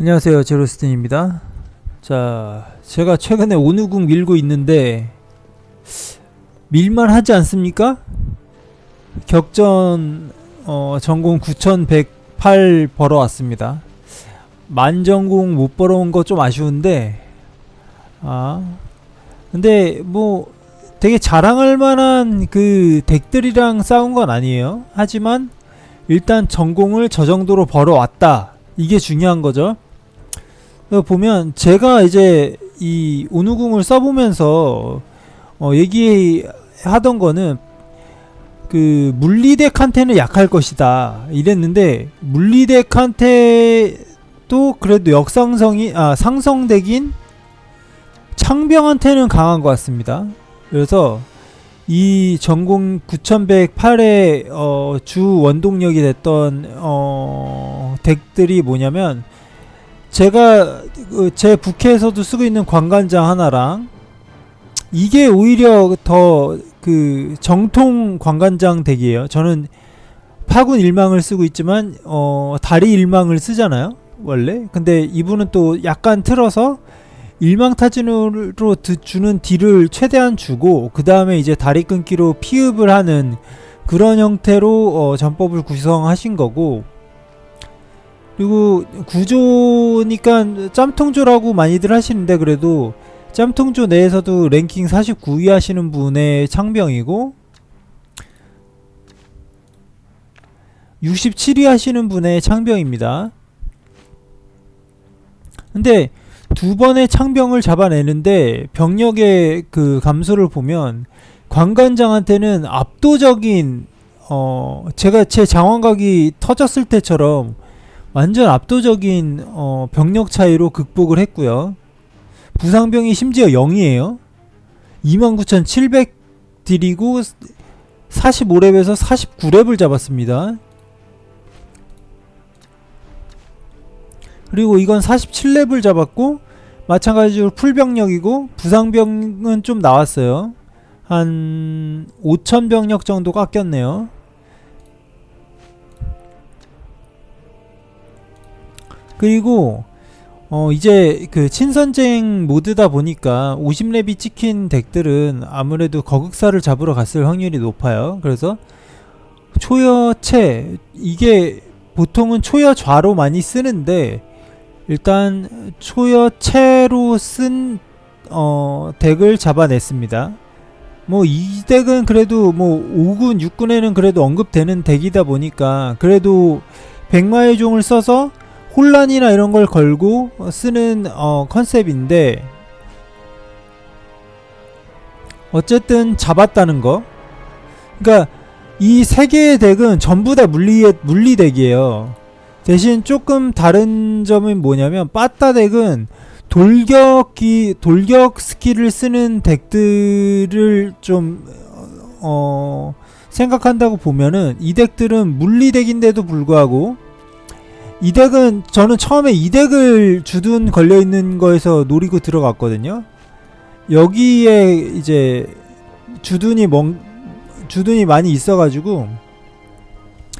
안녕하세요. 제로스틴입니다. 자 제가 최근에 온우궁 밀고 있는데 밀만 하지 않습니까? 격전 어, 전공 9108 벌어왔습니다. 만전공 못 벌어온 거 좀 아쉬운데 아 근데 뭐 되게 자랑할 만한 그 덱들이랑 싸운 건 아니에요. 하지만 일단 전공을 저 정도로 벌어왔다. 이게 중요한 거죠 보면 제가 이제 이 온우궁을 써보면서 어 얘기하던 거는 그 물리덱한테는 약할 것이다 이랬는데 물리덱한테도 그래도 역상성이 아 상성덱인 창병한테는 강한 것 같습니다. 그래서 이 전공 9108의 어, 주 원동력이 됐던 어, 덱들이 뭐냐면 제가 그제 부캐에서도 쓰고 있는 관관장 하나랑 이게 오히려 더 그 정통 관관장 덱이에요. 저는 파군 일망을 쓰고 있지만 어 다리 일망을 쓰잖아요. 원래. 근데 이분은 또 약간 틀어서 일망 타진으로 드- 주는 딜을 최대한 주고 그 다음에 이제 다리 끊기로 피읍을 하는 그런 형태로 어, 전법을 구성하신 거고 그리고 구조니까 짬통조라고 많이들 하시는데 그래도 짬통조 내에서도 랭킹 49위 하시는 분의 창병이고 67위 하시는 분의 창병입니다. 근데 두 번의 창병을 잡아내는데 병력의 그 감소를 보면 관관장한테는 압도적인 어 제가 제 장원각이 터졌을 때처럼 완전 압도적인 어 병력 차이로 극복을 했고요. 부상병이 심지어 0이에요. 29,700 딜이고 45렙에서 49렙을 잡았습니다. 그리고 이건 47렙을 잡았고 마찬가지로 풀병력이고 부상병은 좀 나왔어요. 한 5천 병력 정도 깎였네요. 그리고 어 이제 그 친선쟁 모드다 보니까 50렙이 찍힌 덱들은 아무래도 거극사를 잡으러 갔을 확률이 높아요. 그래서 초여체 이게 보통은 초여 좌로 많이 쓰는데 일단 초여체로 쓴 어, 덱을 잡아냈습니다. 뭐 이 덱은 그래도 뭐 5군, 6군에는 그래도 언급되는 덱이다 보니까 그래도 백마의 종을 써서 혼란이나 이런 걸 걸고 쓰는 어, 컨셉인데 어쨌든 잡았다는 거. 그러니까 이 세 개의 덱은 전부 다 물리 물리 덱이에요. 대신 조금 다른 점은 뭐냐면 빠따 덱은 돌격기 돌격 스킬을 쓰는 덱들을 좀 어, 생각한다고 보면은 이 덱들은 물리 덱인데도 불구하고 이 덱은 저는 처음에 이 덱을 주둔 걸려 있는 거에서 노리고 들어갔거든요. 여기에 이제 주둔이 멍 주둔이 많이 있어가지고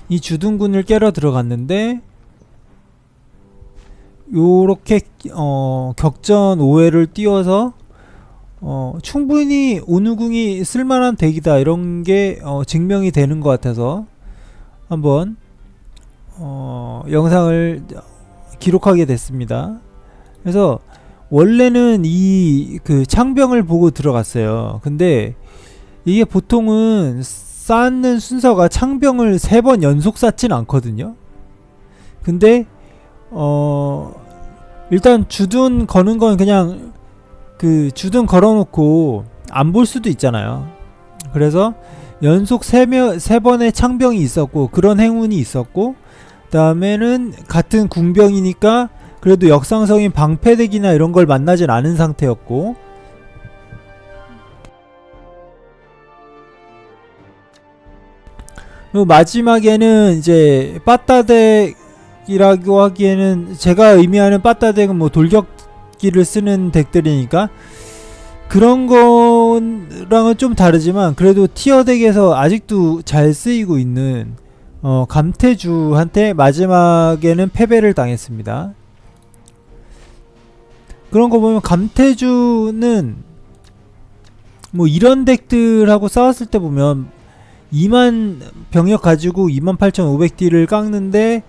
이 주둔군을 깨러 들어갔는데 요렇게 어 격전 5회를 띄워서 어 충분히 온우궁이 쓸만한 덱이다 이런 게 어, 증명이 되는 것 같아서 한번 어 영상을 기록하게 됐습니다. 그래서 원래는 이 그 창병을 보고 들어갔어요. 근데 이게 보통은 쌓는 순서가 창병을 세 번 연속 쌓진 않거든요. 근데 어 일단 주둔 거는 건 그냥 그 주둔 걸어놓고 안 볼 수도 있잖아요. 그래서 연속 세세 번의 창병이 있었고 그런 행운이 있었고 그 다음에는 같은 궁병이니까 그래도 역상성인 방패덱이나 이런 걸 만나진 않은 상태였고. 그리고 마지막에는 이제 빠따덱이라고 하기에는 제가 의미하는 빠따덱은 뭐 돌격기를 쓰는 덱들이니까 그런 거랑은 좀 다르지만 그래도 티어 덱에서 아직도 잘 쓰이고 있는 어, 감태주한테 마지막에는 패배를 당했습니다. 그런 거 보면 감태주는 뭐 이런 덱들하고 싸웠을 때 보면 2만 병력 가지고 28,500딜을 깎는데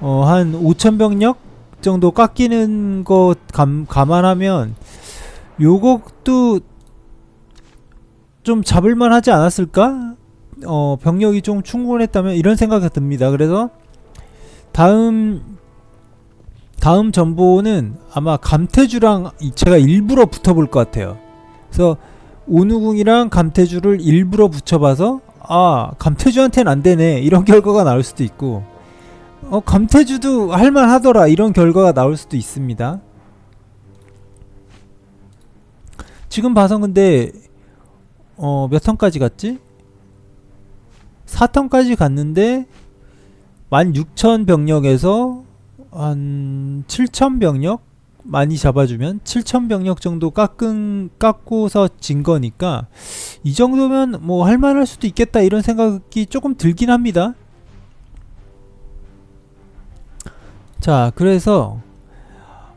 어 한5,000 병력 정도 깎이는 거 감, 감안하면 요것도 좀 잡을만 하지 않았을까? 어 병력이 좀 충분했다면 이런 생각이 듭니다. 그래서 다음 다음 전보는 아마 감태주랑 이- 제가 일부러 붙어볼 것 같아요. 그래서 오누궁이랑 감태주를 일부러 붙여봐서 아 감태주한테는 안 되네 이런 결과가 나올 수도 있고 어 감태주도 할만하더라 이런 결과가 나올 수도 있습니다. 지금 봐서 근데 어 몇 턴까지 갔지? 4턴까지 갔는데 16,000 병력에서 한 7,000 병력 많이 잡아주면 7,000 병력 정도 깎은 깎고서 진 거니까 이 정도면 뭐 할만할 수도 있겠다 이런 생각이 조금 들긴 합니다. 자, 그래서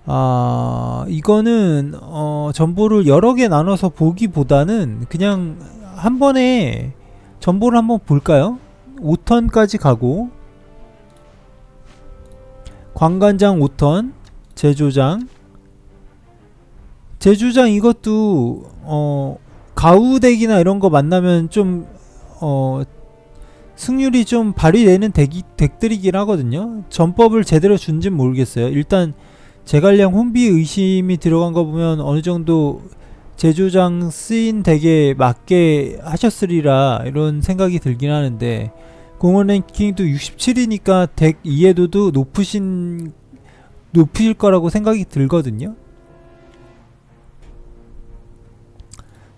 아 이거는 어 정보를 여러 개 나눠서 보기보다는 그냥 한 번에 정보를 한번 볼까요? 5턴까지 가고 관관장 5턴 제조장 제조장 이것도 어 가우덱이나 이런 거 만나면 좀 어 승률이 좀 발휘되는 덱이, 덱들이긴 하거든요. 전법을 제대로 준진 모르겠어요. 일단 제갈량 혼비 의심이 들어간 거 보면 어느 정도 제조장 쓰인 덱에 맞게 하셨으리라 이런 생각이 들긴 하는데 공원 랭킹도 67이니까 덱 이해도도 높으신 높으실 거라고 생각이 들거든요.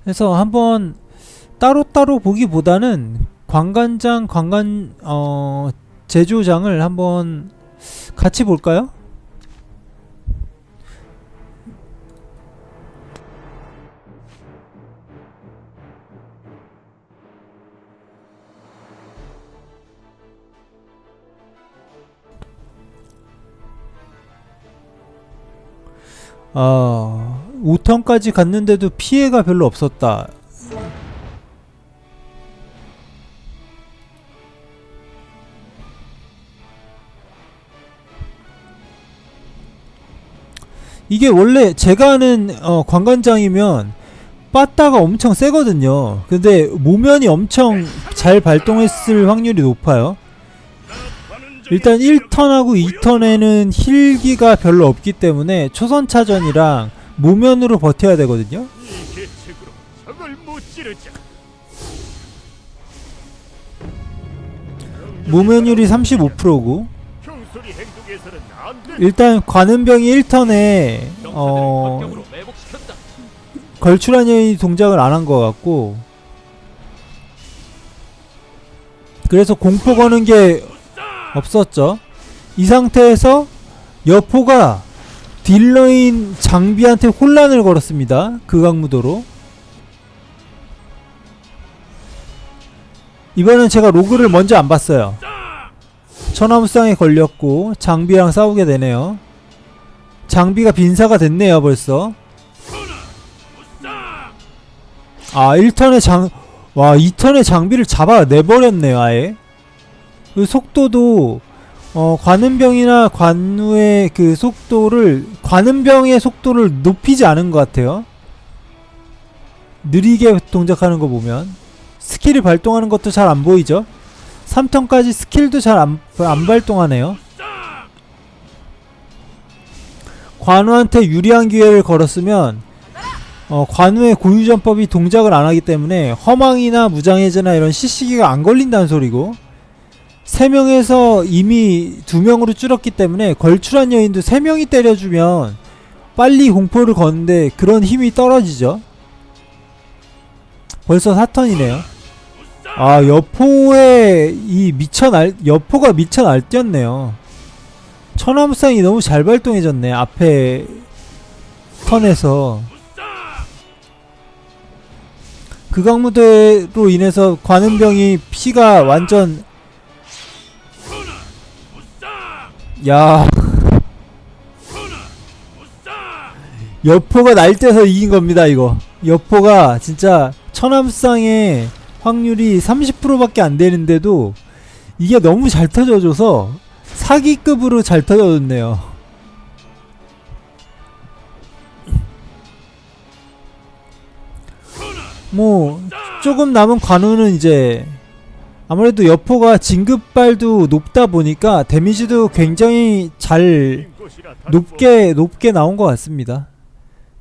그래서 한번 따로따로 보기보다는 관관장 관관 어 제조장을 한번 같이 볼까요? 아 5턴까지 갔는데도 피해가 별로 없었다. 이게 원래 제가 아는 어, 관관장이면 빠따가 엄청 세거든요. 근데 모면이 엄청 잘 발동했을 확률이 높아요. 일단 1턴하고 2턴에는 힐기가 별로 없기 때문에 초선차전이랑 모면으로 버텨야 되거든요. 이 계책으로 적을 못 찌르자. 모면율이 35%고 형소리 행동에서는 안 돼. 일단 관음병이 1턴에 어. 걸출한 여인이 동작을 안 한 것 같고 그래서 공포 거는 게 없었죠. 이 상태에서 여포가 딜러인 장비한테 혼란을 걸었습니다. 극악무도로. 이번엔 제가 로그를 먼저 안 봤어요. 천하무쌍에 걸렸고 장비랑 싸우게 되네요. 장비가 빈사가 됐네요 벌써. 아 1턴에 장... 와 2턴에 장비를 잡아 내버렸네요 아예 그 속도도 어 관음병이나 관우의 그 속도를 관음병의 속도를 높이지 않은 것 같아요. 느리게 동작하는 거 보면. 스킬을 발동하는 것도 잘 안 보이죠? 3턴까지 스킬도 잘안 안 발동하네요. 관우한테 유리한 기회를 걸었으면 어, 관우의 고유전법이 동작을 안 하기 때문에 허망이나 무장해제나 이런 CC기가 안 걸린다는 소리고 3명에서 이미 2명으로 줄었기 때문에 걸출한 여인도 3명이 때려주면 빨리 공포를 거는데 그런 힘이 떨어지죠. 벌써 4턴이네요. 아 여포의 이 미쳐 날 여포가 미쳐 날뛰었네요. 천하무쌍이 너무 잘 발동해졌네 앞에 턴에서. 극악무대로 인해서 관음병이 피가 완전 야. 여포가 날때서 이긴 겁니다 이거. 여포가 진짜 천암상의 확률이 30%밖에 안 되는데도 이게 너무 잘 터져줘서 사기급으로 잘 터져줬네요. 뭐 조금 남은 관우는 이제 아무래도 여포가 진급발도 높다 보니까 데미지도 굉장히 잘 높게 높게 나온 것 같습니다.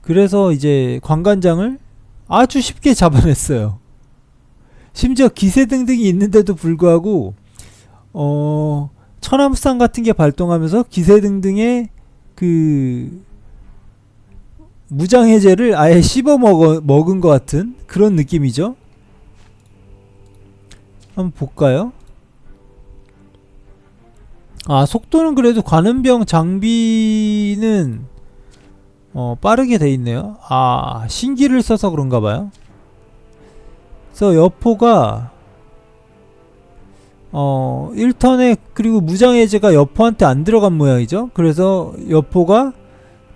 그래서 이제 관관장을 아주 쉽게 잡아냈어요. 심지어 기세 등등이 있는데도 불구하고 어 천암상 같은 게 발동하면서 기세 등등의 그 무장 해제를 아예 씹어 먹은 것 같은 그런 느낌이죠. 한번 볼까요? 아 속도는 그래도 관음병 장비는 어 빠르게 돼 있네요. 아 신기를 써서 그런가 봐요. 그래서 여포가 어 1턴에 그리고 무장해제가 여포한테 안 들어간 모양이죠. 그래서 여포가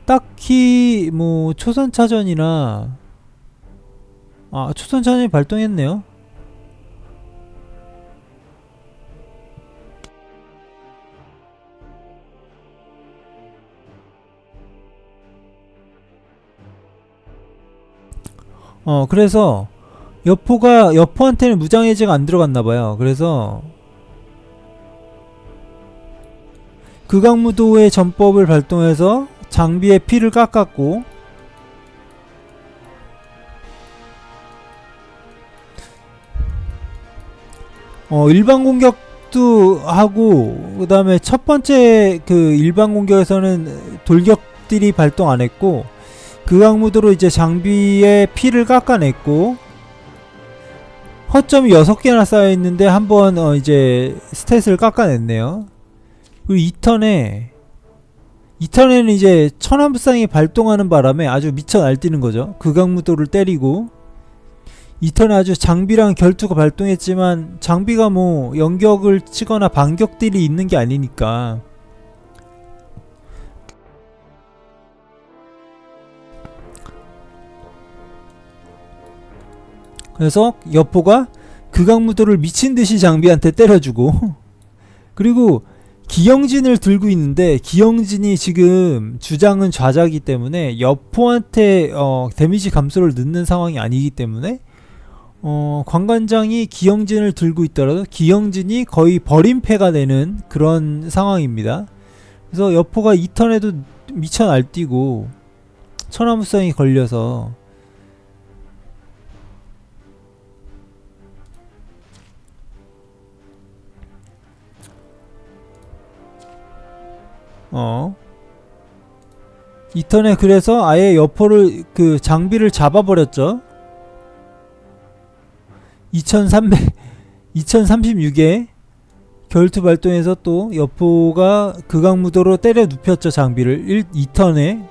딱히 뭐 초선차전이나 아 초선차전이 발동했네요. 어 그래서 여포가 여포한테는 무장해제가 안 들어갔나 봐요. 그래서 극악무도의 전법을 발동해서 장비의 피를 깎았고 어 일반 공격도 하고 그 다음에 첫 번째 그 일반 공격에서는 돌격들이 발동 안 했고 극악무도로 이제 장비의 피를 깎아냈고 허점이 6개나 쌓여있는데 한번 어 이제 스탯을 깎아냈네요. 그리고 2턴에 2턴에는 이제 천암부상이 발동하는 바람에 아주 미쳐 날뛰는 거죠. 극악무도를 때리고. 2턴에 아주 장비랑 결투가 발동했지만 장비가 뭐 연격을 치거나 반격들이 있는 게 아니니까 그래서 여포가 극악무도를 미친 듯이 장비한테 때려주고 그리고 기영진을 들고 있는데 기영진이 지금 주장은 좌자기 때문에 여포한테 어, 데미지 감소를 넣는 상황이 아니기 때문에 어, 관관장이 기영진을 들고 있더라도 기영진이 거의 버림패가 되는 그런 상황입니다. 그래서 여포가 2턴에도 미쳐 날뛰고 천하무성이 걸려서 어. 이 턴에 그래서 아예 여포를 그 장비를 잡아버렸죠. 2300 2036에 결투 발동해서 또 여포가 극악무도로 때려 눕혔죠 장비를 1, 2턴에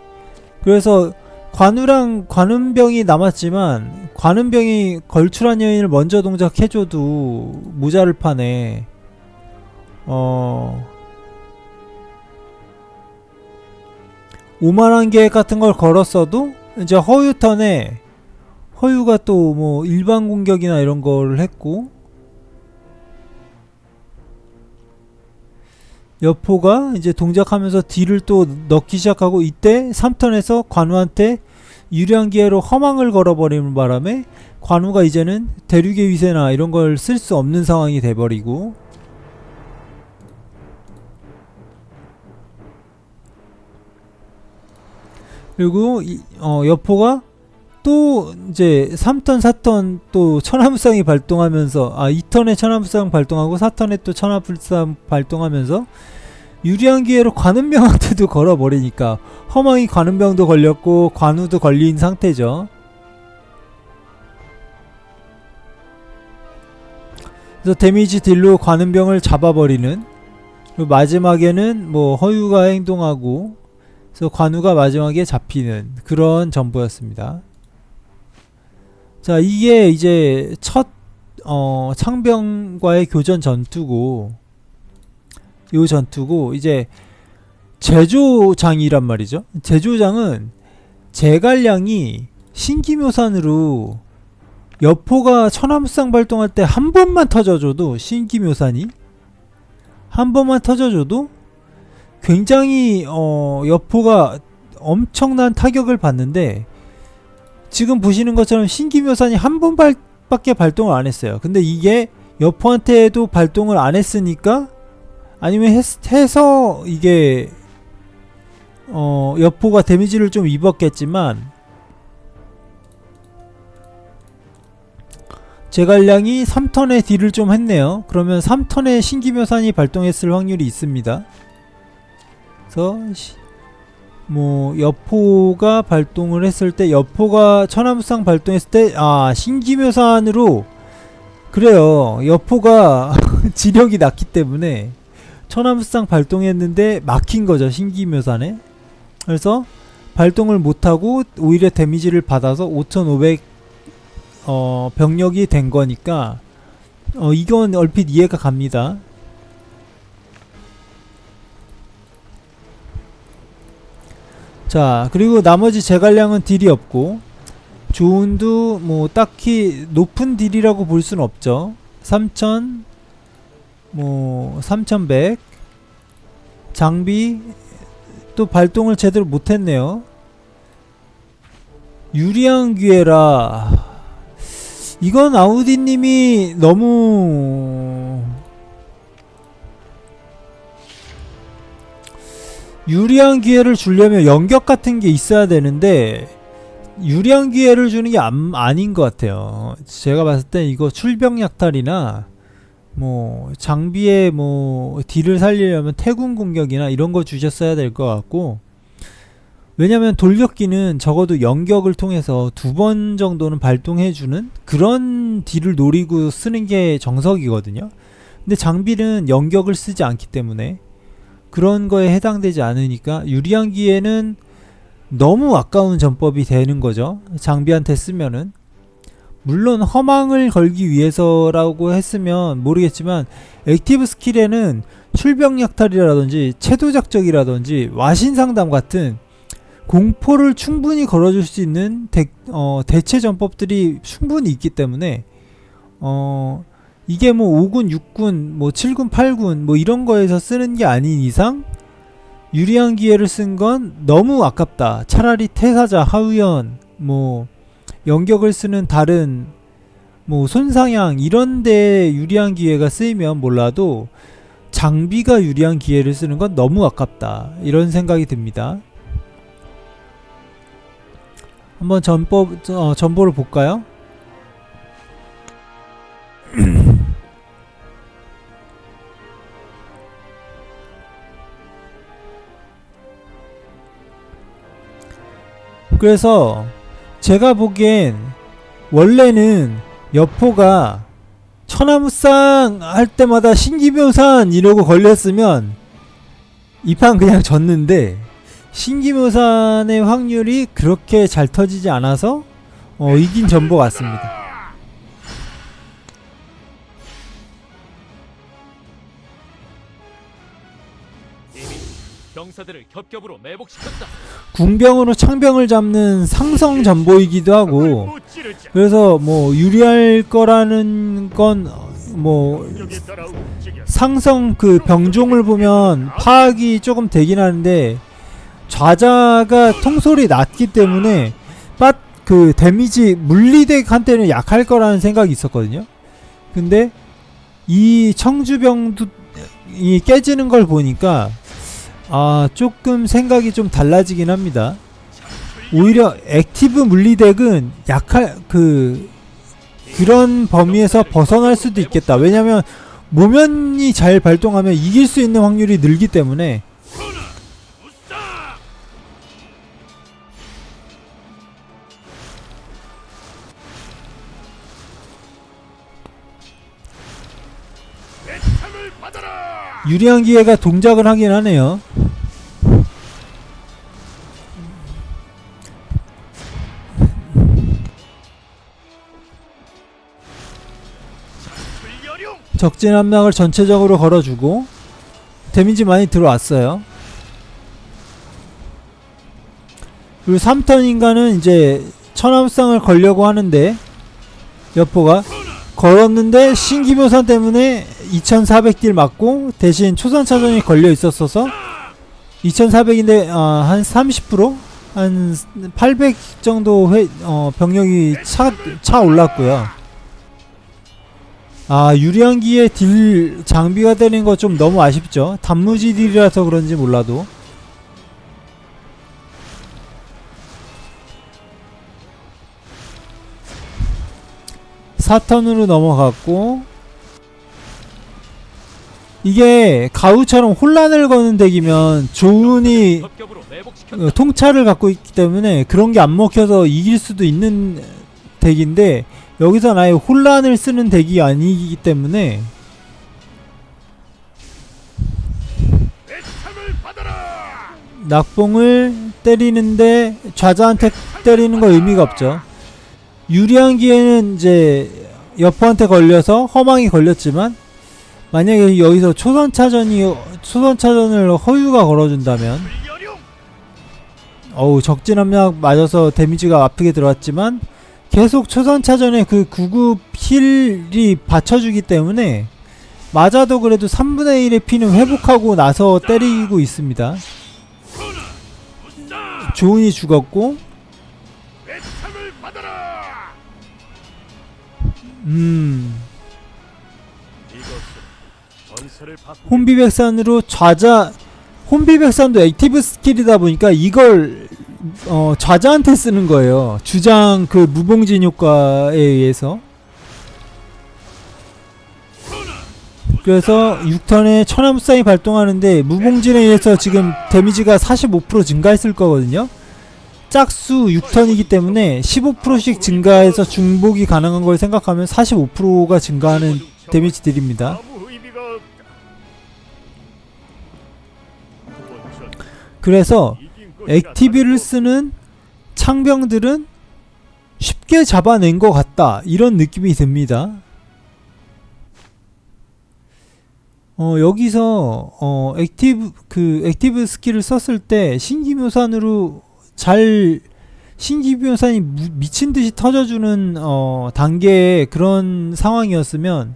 그래서 관우랑 관음병이 남았지만 관음병이 걸출한 여인을 먼저 동작해줘도 모자를 파네 어 5만원 계획 같은 걸 걸었어도 이제 허유 턴에 허유가 또 뭐 일반 공격이나 이런 거를 했고 여포가 이제 동작하면서 딜을 또 넣기 시작하고 이때 3턴에서 관우한테 유리한 기회로 허망을 걸어버리는 바람에 관우가 이제는 대륙의 위세나 이런 걸 쓸 수 없는 상황이 돼버리고 그리고 이, 어, 여포가 또 이제 3턴 4턴 또 천하무쌍이 발동하면서 아 2턴에 천하무쌍 발동하고 4턴에 또 천하불상 발동하면서 유리한 기회로 관음병한테도 걸어버리니까 허망이 관음병도 걸렸고 관우도 걸린 상태죠. 그래서 데미지 딜로 관음병을 잡아버리는 그리고 마지막에는 뭐 허유가 행동하고 그래서 관우가 마지막에 잡히는 그런 전보였습니다. 자, 이게 이제 첫 어, 창병과의 교전 전투고 요 전투고 이제 제조장이란 말이죠. 제조장은 제갈량이 신기묘산으로 여포가 천하무쌍 발동할 때 한 번만 터져줘도 신기묘산이 한 번만 터져줘도 굉장히 어 여포가 엄청난 타격을 받는데 지금 보시는 것처럼 신기묘산이 한 번밖에 발동을 안 했어요. 근데 이게 여포한테도 발동을 안 했으니까 아니면 했, 해서 이게 어 여포가 데미지를 좀 입었겠지만 제갈량이 3턴에 딜을 좀 했네요. 그러면 3턴에 신기묘산이 발동했을 확률이 있습니다. 그래서 시- 뭐 여포가 발동을 했을 때 여포가 천하무쌍 발동했을 때 아 신기묘산으로 그래요. 여포가 지력이 낮기 때문에 천하무쌍 발동했는데 막힌 거죠 신기묘산에. 그래서 발동을 못하고 오히려 데미지를 받아서 5500 어, 병력이 된 거니까 어, 이건 얼핏 이해가 갑니다. 자 그리고 나머지 제갈량은 딜이 없고 조운도 뭐 딱히 높은 딜이라고 볼 수는 없죠. 3000 뭐 3100 장비 또 발동을 제대로 못했네요. 유리한 기회라. 이건 아우디님이 너무 유리한 기회를 주려면 연격 같은 게 있어야 되는데 유리한 기회를 주는 게 안, 아닌 것 같아요. 제가 봤을 때 이거 출병 약탈이나 뭐 장비에 뭐 딜을 살리려면 태군 공격이나 이런 거 주셨어야 될 것 같고 왜냐면 돌격기는 적어도 연격을 통해서 두 번 정도는 발동해주는 그런 딜을 노리고 쓰는 게 정석이거든요. 근데 장비는 연격을 쓰지 않기 때문에 그런 거에 해당되지 않으니까 유리한 기에는 너무 아까운 전법이 되는 거죠. 장비한테 쓰면은 물론 허망을 걸기 위해서라고 했으면 모르겠지만 액티브 스킬에는 출병 약탈이라든지 채도작적이라든지 와신 상담 같은 공포를 충분히 걸어줄 수 있는 대, 어, 대체 전법들이 충분히 있기 때문에 어, 이게 뭐 5군, 6군, 뭐 7군, 8군 뭐 이런 거에서 쓰는 게 아닌 이상 유리한 기회를 쓴 건 너무 아깝다. 차라리 태사자, 하우연, 뭐 연격을 쓰는 다른 뭐 손상향 이런 데 유리한 기회가 쓰이면 몰라도 장비가 유리한 기회를 쓰는 건 너무 아깝다. 이런 생각이 듭니다. 한번 전법 어, 전보를 볼까요? 그래서 제가 보기엔 원래는 여포가 천하무쌍 할 때마다 신기묘산 이러고 걸렸으면 이 판 그냥 졌는데 신기묘산의 확률이 그렇게 잘 터지지 않아서 어, 이긴 전보 같습니다. 병사들을 겹겹으로 매복시켰다. 궁병으로 창병을 잡는 상성 전보이기도 하고. 그래서 뭐 유리할 거라는 건뭐 공격에 따라 움직여. 상성 그 병종을 보면 파악이 조금 되긴 하는데 좌자가 통솔이 낮기 때문에 빠그 데미지 물리덱한테는 약할 거라는 생각이 있었거든요. 근데 이 청주병도 이 깨지는 걸 보니까 아 조금 생각이 좀 달라지긴 합니다. 오히려 액티브 물리덱은 약할 그 그런 범위에서 벗어날 수도 있겠다. 왜냐면 모면이 잘 발동하면 이길 수 있는 확률이 늘기 때문에 유리한 기회가 동작을 하긴 하네요. 적진 함락을 전체적으로 걸어주고 데미지 많이 들어왔어요. 그리고 3턴 인간은 이제 천암상을 걸려고 하는데 여포가 걸었는데 신기묘산 때문에 2400딜 맞고 대신 초선 차전이 걸려 있었어서 2400인데 어, 한 30%? 한 800 정도 회, 어, 병력이 차, 차 올랐고요. 아 유리한기에 딜 장비가 때리는 거 좀 너무 아쉽죠. 단무지 딜이라서 그런지 몰라도 사턴으로 넘어갔고 이게 가우처럼 혼란을 거는 덱이면 조은이. 어, 통찰을 갖고 있기 때문에 그런 게 안 먹혀서 이길 수도 있는 덱인데 여기선 아예 혼란을 쓰는 덱이 아니기 때문에. 낙봉을 때리는데 좌자한테 때리는 거 의미가 없죠. 유리한 기에는 이제 여포한테 걸려서 허망이 걸렸지만 만약에 여기서 초선 차전이 초선 차전을 허유가 걸어준다면. 어우 적진 압력 맞아서 데미지가 아프게 들어왔지만 계속 초선 차전에 그 구급 힐이 받쳐주기 때문에 맞아도 그래도 3분의 1의 피는 회복하고 나서 때리고 있습니다. 조은이 죽었고. 음 혼비백산으로 좌자 혼비백산도 액티브 스킬이다 보니까 이걸 어, 좌자한테 쓰는 거예요. 주장 그 무봉진 효과에 의해서. 그래서 6턴에 천암사이 발동하는데 무봉진에 의해서 지금 데미지가 45% 증가했을 거거든요. 짝수 6턴이기 때문에 15%씩 증가해서 중복이 가능한 걸 생각하면 45%가 증가하는 데미지 딜입니다. 아무 의미가 없다. 그래서 액티비를 쓰는 창병들은 쉽게 잡아낸 것 같다 이런 느낌이 듭니다. 어 여기서 어 액티브 그 액티브 스킬을 썼을 때 신기묘산으로 잘 신기묘산이 무- 미친 듯이 터져주는 어 단계의 그런 상황이었으면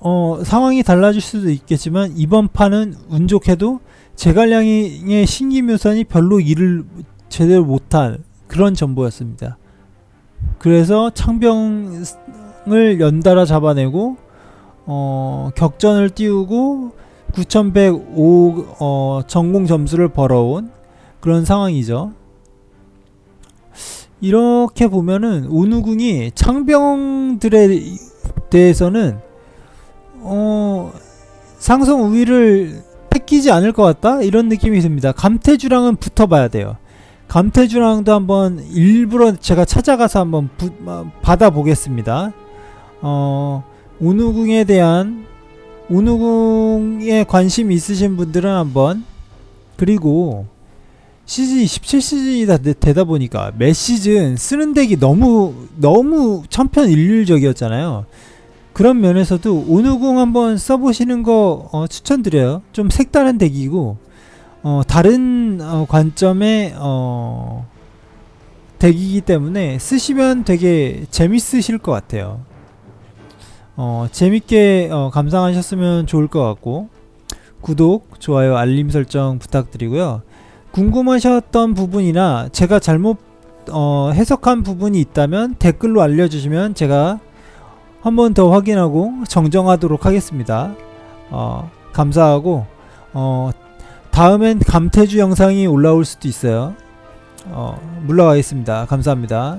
어 상황이 달라질 수도 있겠지만 이번 판은 운 좋게도 제갈량의 신기묘산이 별로 일을 제대로 못한 그런 전보였습니다. 그래서 창병을 연달아 잡아내고 어, 격전을 띄우고 9105 어, 전공 점수를 벌어온 그런 상황이죠. 이렇게 보면은 오누궁이 창병들에 대해서는 어, 상성 우위를 뺏기지 않을 것 같다 이런 느낌이 듭니다. 감태주랑은 붙어봐야 돼요. 감태주랑도 한번 일부러 제가 찾아가서 한번 부, 어, 받아보겠습니다. 어, 오누궁에 대한 오누궁에 관심 있으신 분들은 한번 그리고 시즌 17시즌이 다 되- 되다 보니까 매 시즌 쓰는 덱이 너무 너무 천편일률적이었잖아요. 그런 면에서도 오누궁 한번 써보시는 거 어, 추천드려요. 좀 색다른 덱이고 어, 다른 어, 관점의 어, 덱이기 때문에 쓰시면 되게 재밌으실 것 같아요. 어, 재밌게 어, 감상하셨으면 좋을 것 같고 구독, 좋아요, 알림 설정 부탁드리고요. 궁금하셨던 부분이나 제가 잘못 어, 해석한 부분이 있다면 댓글로 알려주시면 제가 한 번 더 확인하고 정정하도록 하겠습니다. 어, 감사하고 어, 다음엔 감태주 영상이 올라올 수도 있어요. 어, 물러가겠습니다. 감사합니다.